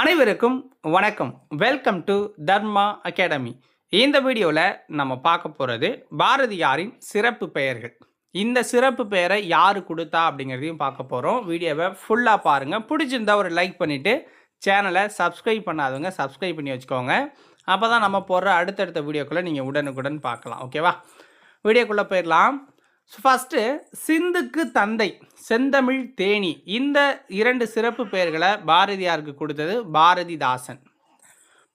அனைவருக்கும் வணக்கம். Welcome to Dharma academy இந்த வீடியோவில் நம்ம பார்க்க போகிறது பாரதியாரின் சிறப்பு பெயர்கள். இந்த சிறப்பு பெயரை யார் கொடுத்தா அப்படிங்கிறதையும் பார்க்க போகிறோம் வீடியோவை ஃபுல்லாக பாருங்கள் பிடிச்சிருந்தா ஒரு லைக் பண்ணிவிட்டு சேனலை சப்ஸ்கிரைப் பண்ணாதவங்க சப்ஸ்கிரைப் பண்ணி வச்சுக்கோங்க. அப்போ தான் நம்ம போடுற அடுத்தடுத்த வீடியோக்குள்ளே நீங்கள் உடனுக்குடன் பார்க்கலாம். ஓகேவா வீடியோக்குள்ளே போயிடலாம். ஃபஸ்ட்டு சிந்துக்கு தந்தை செந்தமிழ் தேனி. இந்த இரண்டு சிறப்பு பெயர்களை பாரதியாருக்கு கொடுத்தது பாரதிதாசன்.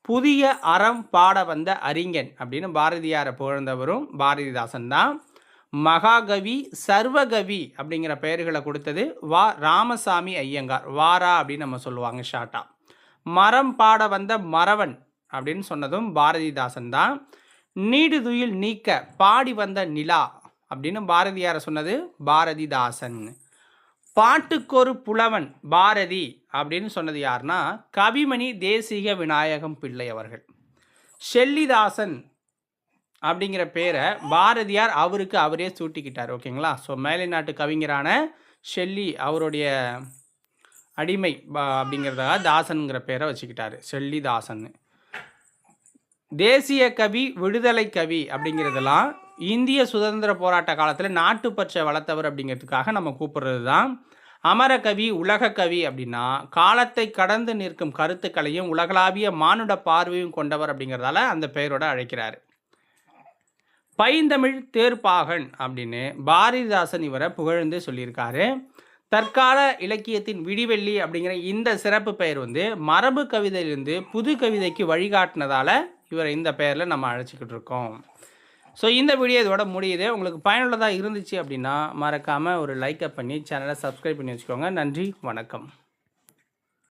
புதிய அறம் பாட வந்த அறிஞன் அப்படின்னு பாரதியாரை புகழ்ந்தவரும் பாரதிதாசன் தான். மகாகவி சர்வகவி அப்படிங்கிற பெயர்களை கொடுத்தது வா ராமசாமி ஐயங்கார். வாரா அப்படின்னு நம்ம சொல்லுவாங்க ஷார்ட்டா மரம் பாட வந்த மறவன் அப்படின்னு சொன்னதும் பாரதிதாசன் தான். நீடுதுயில் நீக்க பாடி வந்த நிலா அப்படின்னு பாரதியாரை சொன்னது பாரதிதாசன். பாட்டுக்கொரு புலவன் பாரதி அப்படின்னு சொன்னது யாருன்னா கவிமணி தேசிக விநாயகம் பிள்ளை அவர்கள். ஷெல்லிதாசன் அப்படிங்கிற பேரை பாரதியார் அவருக்கு அவரே சூட்டிக்கிட்டார் ஓகேங்களா? ஸோ மேலை நாட்டு கவிஞரான ஷெல்லி அவருடைய அடிமை அப்படிங்கிறதா அப்படிங்கிறதாக தாசனுங்கிற பேரை வச்சுக்கிட்டாரு ஷெல்லிதாசன் தேசிய கவி விடுதலை கவி அப்படிங்கிறதெல்லாம் இந்திய சுதந்திர போராட்ட காலத்தில் நாட்டுப்பற்றை வளர்த்தவர் அப்படிங்கிறதுக்காக நம்ம கூப்பிடுறது தான் அமரகவி உலக கவி அப்படின்னா காலத்தை கடந்து நிற்கும் கருத்துக்களையும் உலகளாவிய மானுட பார்வையும் கொண்டவர் அப்படிங்கிறதால அந்த பெயரோட அழைக்கிறார். பைந்தமிழ் தேர்ப்பாகன் அப்படின்னு பாரதிதாசன் இவரை புகழ்ந்து சொல்லியிருக்காரு. தற்கால இலக்கியத்தின் விடிவெள்ளி அப்படிங்கிற இந்த சிறப்பு பெயர் வந்து மரபு கவிதையிலிருந்து புது கவிதைக்கு வழிகாட்டினதால இவரை இந்த பெயரில் நம்ம அழைச்சிக்கிட்டு இருக்கோம். ஸோ இந்த வீடியோ இதோட முடியுது. உங்களுக்கு பயனுள்ளதாக இருந்துச்சு அப்படின்னா மறக்காமல் ஒரு லைக்கை பண்ணி சேனலை சப்ஸ்கிரைப் பண்ணி வச்சுக்கோங்க. நன்றி வணக்கம்.